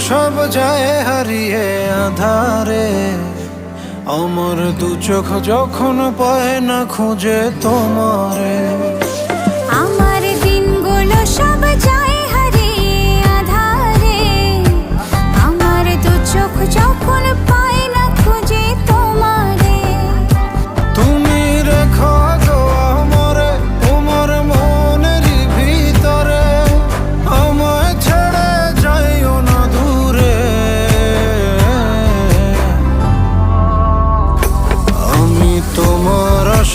সব যায় হারিয়ে আধারে। অমর দু চোখ যখন পায় না খুঁজে তোমারে। আমার সব আমার দু চোখ যখন